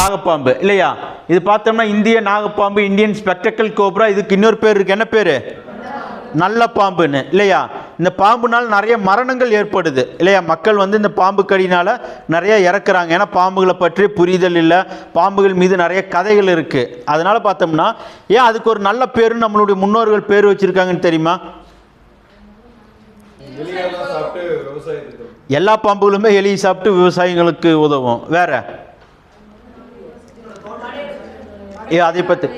நாகப்பாம்பு. இல்லையா? இது பார்த்தோம்னா இந்திய நாகப்பாம்பு இந்தியன் ஸ்பெக்டக்கல் கோப்ரா இதுக்கு இன்னொரு பேர் இருக்கு. என்ன பேர்? நல்ல பாம்புன்னு. இல்லையா? இந்த பாம்புனால் நிறைய மரணங்கள் ஏற்படுது. இல்லையா? மக்கள் வந்து இந்த பாம்பு கடினால நிறைய இறக்குறாங்க. ஏன்னா பாம்புகளை பற்றி புரிதல் இல்லை. பாம்புகள் மீது நிறைய கதைகள் இருக்கு. அதனால பார்த்தோம்னா ஏன் அதுக்கு ஒரு நல்ல பேருன்னு நம்மளுடைய முன்னோர்கள் பேர் வச்சிருக்காங்கன்னு தெரியுமா? எல்லா பாம்புகளுமே எலி சாப்பிட்டு விவசாயிகளுக்கு உதவும். வேற? அதை பற்றி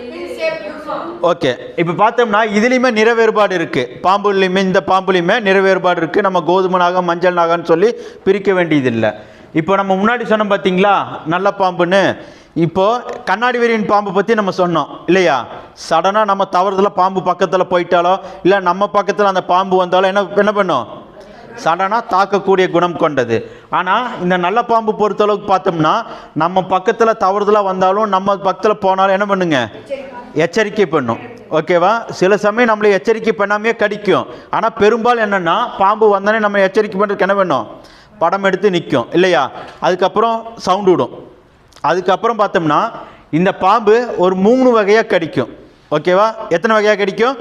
ஓகே. இப்போ பார்த்தோம்னா இதுலேயுமே நிற வேறுபாடு இருக்குது பாம்புலையுமே இந்த பாம்புலையுமே நிற வேறுபாடு இருக்குது நம்ம கோதுமை நாகம் மஞ்சள் நாகம்னு சொல்லி பிரிக்க வேண்டியதில்லை. இப்போ நம்ம முன்னாடி சொன்னோம் பார்த்தீங்களா? நல்ல பாம்புன்னு. இப்போது கண்ணாடி வெறியின் பாம்பு பற்றி நம்ம சொன்னோம் இல்லையா? சடனாக நம்ம தவறுதலாக பாம்பு பக்கத்தில் போயிட்டாலோ இல்லை நம்ம பக்கத்தில் அந்த பாம்பு வந்தாலோ என்ன என்ன பண்ணும்? சடனாக தாக்கக்கூடிய குணம் கொண்டது. ஆனால் இந்த நல்ல பாம்பு பொறுத்தளவுக்கு பார்த்தோம்னா நம்ம பக்கத்தில் தவறுதலாக வந்தாலும் நம்ம பக்கத்தில் போனாலும் என்ன பண்ணுங்க? எச்சரிக்கை பண்ணும். ஓகேவா? சில சமயம் நம்மளை எச்சரிக்கை பண்ணாமே கடிக்கும். ஆனால் பெரும்பாலும் என்னென்னா பாம்பு வந்தானே நம்ம எச்சரிக்கை பண்ணுறதுக்கு என்ன வேணும் படம் எடுத்து நிற்கும் இல்லையா? அதுக்கப்புறம் சவுண்டு விடும். அதுக்கப்புறம் பார்த்தோம்னா இந்த பாம்பு ஒரு மூணு வகையாக கடிக்கும். ஓகேவா? எத்தனை வகையாக கடிக்கும்?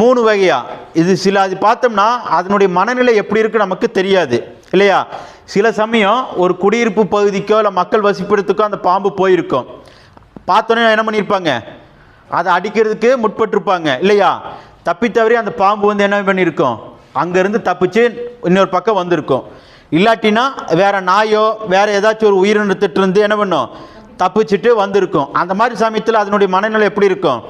மூணு வகையாக இது சில அது பார்த்தோம்னா அதனுடைய மனநிலை எப்படி இருக்கு நமக்கு தெரியாது. இல்லையா? சில சமயம் ஒரு குடியிருப்பு பகுதிக்கோ இல்லை மக்கள் வசிப்பிடத்துக்கோ அந்த பாம்பு போயிருக்கும். பார்த்தோன்னே என்ன பண்ணியிருப்பாங்க? அதை அடிக்கிறதுக்கு முற்பட்டிருப்பாங்க. இல்லையா? தப்பி தவறி அந்த பாம்பு வந்து என்ன பண்ணியிருக்கும்? அங்கேருந்து தப்பிச்சு இன்னொரு பக்கம் வந்திருக்கும். இல்லாட்டினா வேற நாயோ வேற ஏதாச்சும் ஒரு உயிரினத்திட்டு இருந்து என்ன பண்ணும்? தப்பிச்சுட்டு வந்திருக்கும். அந்த மாதிரி சமயத்தில் அதனுடைய மனநிலை எப்படி இருக்கும்?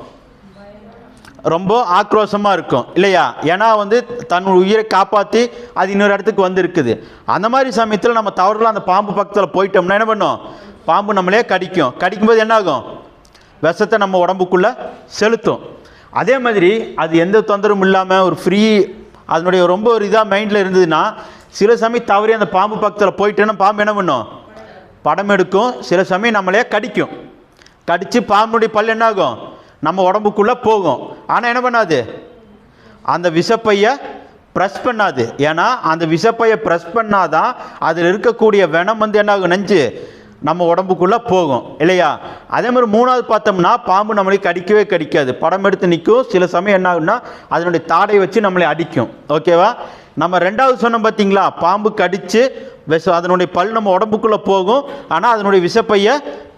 ரொம்ப ஆக்ரோஷமாக இருக்கும். இல்லையா? ஏன்னா வந்து தன் உயிரை காப்பாற்றி அது இன்னொரு இடத்துக்கு வந்திருக்குது. அந்த மாதிரி சமயத்தில் நம்ம தவறுலாம் அந்த பாம்பு பக்கத்தில் போயிட்டோம்னா என்ன பண்ணும்? பாம்பு நம்மளே கடிக்கும். கடிக்கும்போது என்ன ஆகும் விஷத்தை நம்ம உடம்புக்குள்ளே செலுத்தும். அதே மாதிரி அது எந்த தொந்தரவும் இல்லாமல் ஒரு ஃப்ரீ அதனுடைய ரொம்ப ஒரு இதாக மைண்டில் இருந்ததுன்னா சில சமயம் தவறி அந்த பாம்பு பக்கத்தில் போயிட்டேன்னா பாம்பு என்ன பண்ணும்? படம் எடுக்கும். சில சமயம் நம்மளே கடிக்கும். கடித்து பாம்புடைய பல் என்னாகும்? நம்ம உடம்புக்குள்ளே போகும். ஆனால் என்ன பண்ணாது? அந்த விஷப்பையை ப்ரெஸ் பண்ணாது. ஏன்னா அந்த விஷப்பையை ப்ரெஸ் பண்ணாதான் அதில் இருக்கக்கூடிய வெனம் வந்து என்ன ஆகும்? நெஞ்சு நம்ம உடம்புக்குள்ளே போகும். இல்லையா? அதே மாதிரி மூணாவது பார்த்தோம்னா பாம்பு நம்மளை கடிக்கவே கடிக்காது. படம் எடுத்து நிற்கும். சில சமயம் என்ன ஆகும்னா அதனுடைய தாடை வச்சு நம்மளை அடிக்கும். ஓகேவா? நம்ம ரெண்டாவது சொன்னோம் பார்த்தீங்களா? பாம்பு கடித்து விஷ அதனுடைய பல் நம்ம உடம்புக்குள்ளே போகும். ஆனால் அதனுடைய விஷப்பையை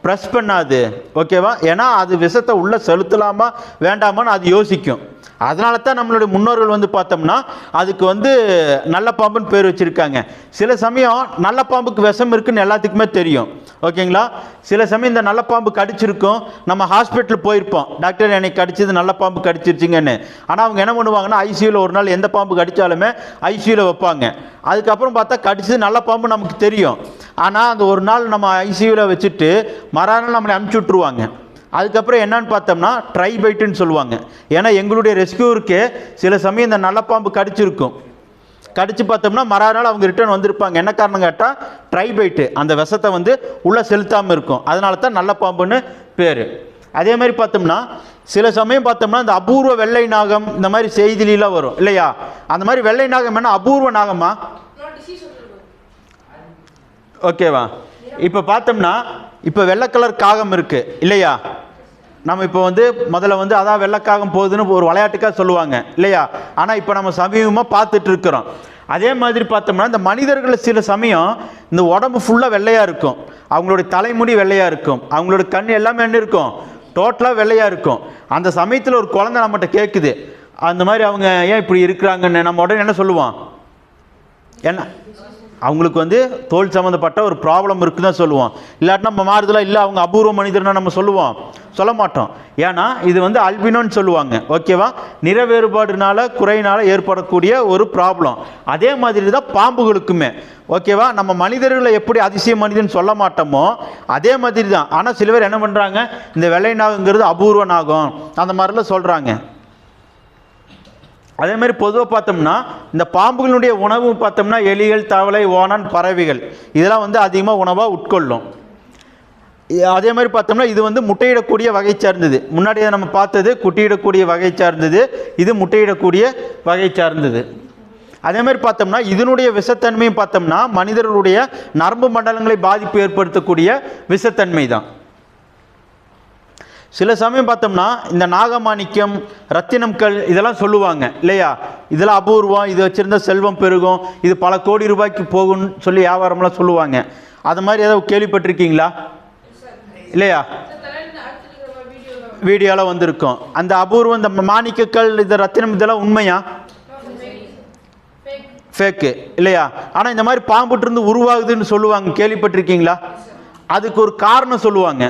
ப்ரெஸ் பண்ணாது ஓகேவா? ஏன்னா அது விஷத்தை உள்ளே செலுத்தலாமா வேண்டாமான்னு அது யோசிக்கும். அதனால தான் நம்மளுடைய முன்னோர்கள் வந்து பார்த்தோம்னா அதுக்கு வந்து நல்ல பாம்புன்னு பேர் வச்சுருக்காங்க. சில சமயம் நல்ல பாம்புக்கு விஷம் இருக்குன்னு எல்லாத்துக்குமே தெரியும். ஓகேங்களா? சில சமயம் இந்த நல்ல பாம்பு கடிச்சிருக்கும். நம்ம ஹாஸ்பிட்டல் போயிருப்போம். டாக்டர் என்னை கடிச்சது நல்ல பாம்பு கடிச்சிருச்சிங்கன்னு. ஆனால் அவங்க என்ன பண்ணுவாங்கன்னா ஐசியூவில் ஒரு நாள் எந்த பாம்பு கடித்தாலுமே ஐசியூவில் வைப்பாங்க. அதுக்கப்புறம் பார்த்தா கடிச்சது நல்ல பாம்பு நமக்கு தெரியும். ஆனால் அந்த ஒரு நாள் நம்ம ஐசியூவில் வச்சுட்டு மறுநாள் நம்மளை அனுப்பிச்சி விட்ருவாங்க அதுக்கப்புறம் என்னன்னு பார்த்தோம்னா ட்ரைபைட்டுன்னு சொல்லுவாங்க. ஏன்னா எங்களுடைய ரெஸ்கியூருக்கு சில சமயம் இந்த நல்ல பாம்பு கடிச்சிருக்கும். கடிச்சு பார்த்தோம்னா மறுநாள் அவங்க ரிட்டர்ன் வந்திருப்பாங்க. என்ன காரணம் கேட்டால் ட்ரைபைட்டு அந்த விஷத்தை வந்து உள்ளே செலுத்தாமல் இருக்கும். அதனால தான் நல்ல பாம்புன்னு பேர். அதே மாதிரி பார்த்தோம்னா சில சமயம் பார்த்தோம்னா இந்த அபூர்வ வெள்ளை நாகம் இந்த மாதிரி செய்திலாம் வரும். இல்லையா? அந்த மாதிரி வெள்ளை நாகம் என்ன? அபூர்வ நாகமா? ஓகேவா இப்போ பார்த்தோம்னா இப்போ வெள்ளை கலர் காகம் இருக்குது இல்லையா? நம்ம இப்போ வந்து முதல்ல வந்து அதான் வெள்ளக்காகம் போகுதுன்னு ஒரு விளையாட்டுக்காக சொல்லுவாங்க இல்லையா? ஆனால் இப்போ நம்ம சமீபமாக பார்த்துட்டு இருக்கிறோம். அதே மாதிரி பார்த்தோம்னா இந்த மனிதர்கள் சில சமயம் இந்த உடம்பு ஃபுல்லாக வெள்ளையாக இருக்கும். அவங்களுடைய தலைமுடி வெள்ளையாக இருக்கும். அவங்களோட கண் எல்லாமே என்ன இருக்கும்? டோட்டலாக வெள்ளையாக இருக்கும். அந்த சமயத்தில் ஒரு குழந்தை நம்மகிட்ட கேட்குது அந்த மாதிரி அவங்க ஏன் இப்படி இருக்கிறாங்கன்னு நம்ம உடனே என்ன சொல்லுவோம்? என்ன? அவங்களுக்கு வந்து தோல் சம்மந்தப்பட்ட ஒரு ப்ராப்ளம் இருக்குன்னு தான் சொல்லுவோம். இல்லாட்டி நம்ம மாறுதலாக இல்லை அவங்க அபூர்வ மனிதர்னா நம்ம சொல்லுவோம். சொல்ல மாட்டோம். ஏன்னா இது வந்து அல்பினோன்னு சொல்லுவாங்க. ஓகேவா நிற வேறுபாடுனால ஏற்படக்கூடிய ஒரு ப்ராப்ளம் அதே மாதிரி தான் பாம்புகளுக்குமே. ஓகேவா நம்ம மனிதர்களை எப்படி அதிசய மனிதன் சொல்ல மாட்டோமோ அதே மாதிரி தான். ஆனால் சில பேர் என்ன பண்ணுறாங்க இந்த வெள்ளை நாகங்கிறது அபூர்வ நாகம். அந்த மாதிரிலாம் சொல்கிறாங்க அதே மாதிரி பொதுவாக பார்த்தோம்னா இந்த பாம்புகளுடைய உணவு பார்த்தோம்னா எலிகள் தவளை ஓனான் பறவைகள் இதெல்லாம் வந்து அதிகமாக உணவாக உட்கொள்ளும். அதே மாதிரி பார்த்தோம்னா இது வந்து முட்டையிடக்கூடிய வகை சார்ந்தது. முன்னாடியே நம்ம பார்த்தது குட்டியிடக்கூடிய வகை சார்ந்தது இது முட்டையிடக்கூடிய வகை சார்ந்தது. அதே மாதிரி பார்த்தோம்னா இதனுடைய விஷத்தன்மையும் பார்த்தோம்னா மனிதர்களுடைய நரம்பு மண்டலங்களை பாதிப்பு ஏற்படுத்தக்கூடிய விஷத்தன்மை தான் சில சமயம் பார்த்தோம்னா இந்த நாகமாணிக்கம் ரத்தினம் கல் இதெல்லாம் சொல்லுவாங்க இல்லையா? இதெல்லாம் அபூர்வம் இது வச்சுருந்தா செல்வம் பெருகும் இது பல கோடி ரூபாய்க்கு போகும்னு சொல்லி வியாபாரம்லாம் சொல்லுவாங்க. அது மாதிரி ஏதாவது கேள்விப்பட்டிருக்கீங்களா? இல்லையா? வீடியோலாம் வந்திருக்கும். அந்த அபூர்வம் இந்த மாணிக்கக்கல் இந்த ரத்தினம் இதெல்லாம் உண்மையா? ஃபேக்கு இல்லையா? ஆனால் இந்த மாதிரி பாம்புட்டிருந்து உருவாகுதுன்னு சொல்லுவாங்க கேள்விப்பட்டிருக்கீங்களா? அதுக்கு ஒரு காரணம் சொல்லுவாங்க.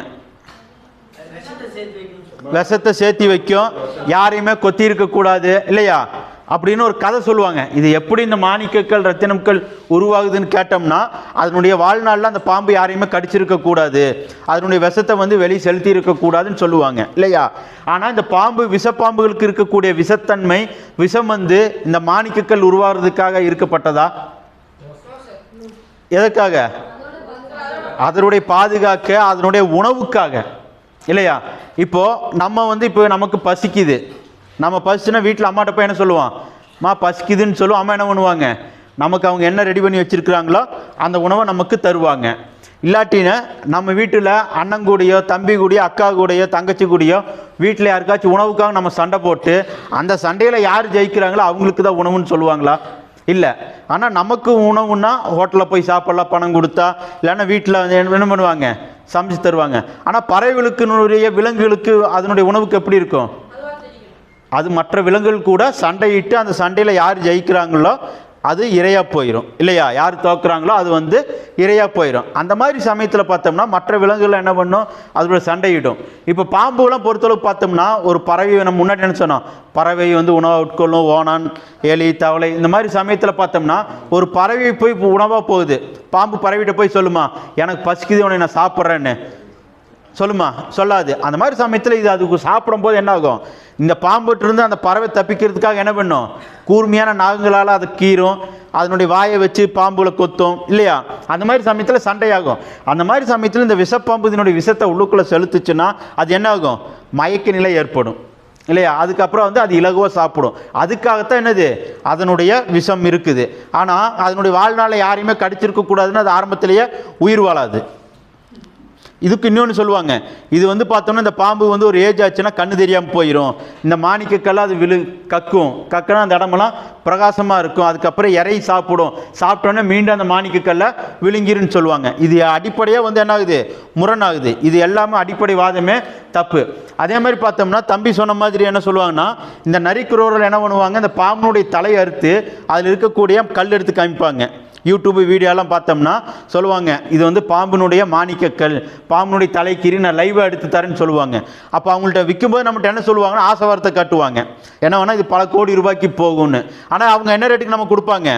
விஷத்தை சேர்த்தி வைக்கும். யாரையுமே கொத்தி இருக்கக்கூடாது இல்லையா? அப்படின்னு ஒரு கதை சொல்லுவாங்க. இது எப்படி இந்த மாணிக்கக்கல் ரத்தினம்கள் உருவாகுதுன்னு கேட்டோம்னா அதனுடைய வாழ்நாளில் அந்த பாம்பு யாரையுமே கடிச்சிருக்கக்கூடாது. அதனுடைய விஷத்தை வந்து வெளியே செலுத்தி இருக்கக்கூடாதுன்னு சொல்லுவாங்க. இல்லையா? ஆனால் இந்த பாம்பு விஷப்பாம்புகளுக்கு இருக்கக்கூடிய விஷத்தன்மை விஷம் வந்து இந்த மாணிக்கக்கல் உருவாகிறதுக்காக இருக்கப்பட்டதா? எதற்காக? அதனுடைய பாதுகாக்க அதனுடைய உணவுக்காக. இல்லையா? இப்போ நம்ம வந்து இப்போ நமக்கு பசிக்குது. நம்ம பசிச்சுன்னா வீட்டில் அம்மாட்ட போய் என்ன சொல்லுவான்? மா பசிக்குதுன்னு சொல்லுவோம் அம்மா என்ன பண்ணுவாங்க? நமக்கு அவங்க என்ன ரெடி பண்ணி வச்சுருக்குறாங்களோ அந்த உணவை நமக்கு தருவாங்க. இல்லாட்டினா நம்ம வீட்டில் அண்ணன் கூடயோ தம்பி கூடயோ அக்கா கூடயோ தங்கச்சி கூடயோ வீட்டில் யாருக்காச்சும் உணவுக்காக நம்ம சண்டை போட்டு அந்த சண்டையில் யார் ஜெயிக்கிறாங்களோ அவங்களுக்கு தான் உணவுன்னு சொல்லுவாங்களா? இல்லை. ஆனால் நமக்கு உணவுன்னா ஹோட்டலில் போய் சாப்பிடலாம் பணம் கொடுத்தா இல்லைன்னா வீட்டில் வந்து என்ன பண்ணுவாங்க? சமைச்சு தருவாங்க. ஆனால் பறவைகளுக்குனுடைய விலங்குகளுக்கு அதனுடைய உணவுக்கு எப்படி இருக்கும்? அது மற்ற விலங்குகள் கூட சண்டையிட்டு அந்த சண்டையில் யார் ஜெயிக்கிறாங்களோ அது இரையாக போயிடும் இல்லையா? யார் தோக்குறாங்களோ அது வந்து இரையாக போயிடும் அந்த மாதிரி சமயத்தில் பார்த்தோம்னா மற்ற விலங்குகள் என்ன பண்ணும்? அதோட சண்டையிடும். இப்போ பாம்புலாம் பொறுத்தளவு பார்த்தோம்னா ஒரு பறவை நம்ம முன்னாடி என்ன சொன்னோம்? பறவை வந்து உணவை உட்கொள்ளும் ஓனான் எலி தவளை இந்த மாதிரி சமயத்தில் பார்த்தோம்னா ஒரு பறவை போய் உணவாக போகுது. பாம்பு பறவைகிட்ட போய் சொல்லுமா எனக்கு பசிக்குது உன்னை நான் சாப்பிட்றேன்னு. சொல்லுமா சொல்லாது. அந்த மாதிரி சமயத்தில் இது அதுக்கு சாப்பிடும்போது என்ன ஆகும்? இந்த பாம்புட்டிருந்து அந்த பறவை தப்பிக்கிறதுக்காக என்ன பண்ணும்? கூர்மையான நாகங்களால் அதை கீறும் அதனுடைய வாயை வச்சு பாம்புல கொத்தும் இல்லையா? அந்த மாதிரி சமயத்தில் சண்டையாகும். அந்த மாதிரி சமயத்தில் இந்த விஷப்பாம்பு இதனுடைய விஷத்தை உள்ளுக்குள்ளே செலுத்துச்சுன்னா அது என்ன ஆகும்? மயக்க நிலை ஏற்படும். இல்லையா? அதுக்கப்புறம் வந்து அது இலகுவாக சாப்பிடும். அதுக்காகத்தான் என்னது? அதனுடைய விஷம் இருக்குது. ஆனால் அதனுடைய வாழ்நாளை யாரையுமே கடிச்சிருக்க கூடாதுன்னு அது ஆரம்பத்திலேயே உயிர் வாழாது. இதுக்கு இன்னொன்று சொல்லுவாங்க. இது வந்து பார்த்தோம்னா இந்த பாம்பு வந்து ஒரு ஏஜ் ஆச்சுன்னா கண்ணு தெரியாமல் போயிடும் இந்த மாணிக்கக்கெல்லாம் அது விழு கக்கும். கக்குனா அந்த இடமெல்லாம் பிரகாசமாக இருக்கும். அதுக்கப்புறம் இறையை சாப்பிடும். சாப்பிட்டோன்னே மீண்டும் அந்த மாணிக்கக்கல்லை விழுங்கிருன்னு சொல்லுவாங்க. இது அடிப்படையாக வந்து என்ன ஆகுது முரணாகுது. இது எல்லாமே அடிப்படை வாதமே தப்பு. அதே மாதிரி பார்த்தோம்னா தம்பி சொன்ன மாதிரி என்ன சொல்லுவாங்கன்னா இந்த நரிக்குறவர்கள் என்ன பண்ணுவாங்க? இந்த பாம்புனுடைய தலையை அறுத்து அதில் இருக்கக்கூடிய கல் எடுத்து காமிப்பாங்க. யூடியூப் வீடியோலாம் பார்த்தோம்னா சொல்லுவாங்க இது வந்து பாம்பினுடைய மாணிக்கக்கல் பாம்பினுடைய தலைக்கீரி நான் லைவாக எடுத்து தரேன்னு சொல்லுவாங்க. அப்போ அவங்கள்ட்ட விற்கும்போது நம்மகிட்ட என்ன சொல்லுவாங்கன்னா ஆசை வார்த்தை காட்டுவாங்க. என்ன வேணால் இது பல கோடி ரூபாய்க்கு போகும்னு. ஆனால் அவங்க என்ன ரேட்டுக்கு நம்ம கொடுப்பாங்க?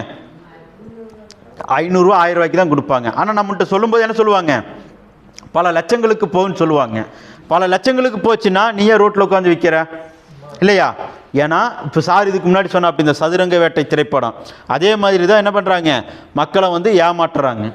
ஐநூறுரூவா ஆயிரம் ரூபாய்க்கு தான் கொடுப்பாங்க. ஆனால் நம்மகிட்ட சொல்லும்போது என்ன சொல்லுவாங்க? பல லட்சங்களுக்கு போகும்னு சொல்லுவாங்க. பல லட்சங்களுக்கு போச்சுன்னா நீயே ரோட்டில் உட்காந்து விற்கிற இல்லையா? ஏன்னா இப்போ சார் இதுக்கு முன்னாடி சொன்ன அப்படி இந்த சதுரங்க வேட்டை திரைப்படம் அதே மாதிரி தான் என்ன பண்ணுறாங்க மக்களை வந்து ஏமாற்றுறாங்க.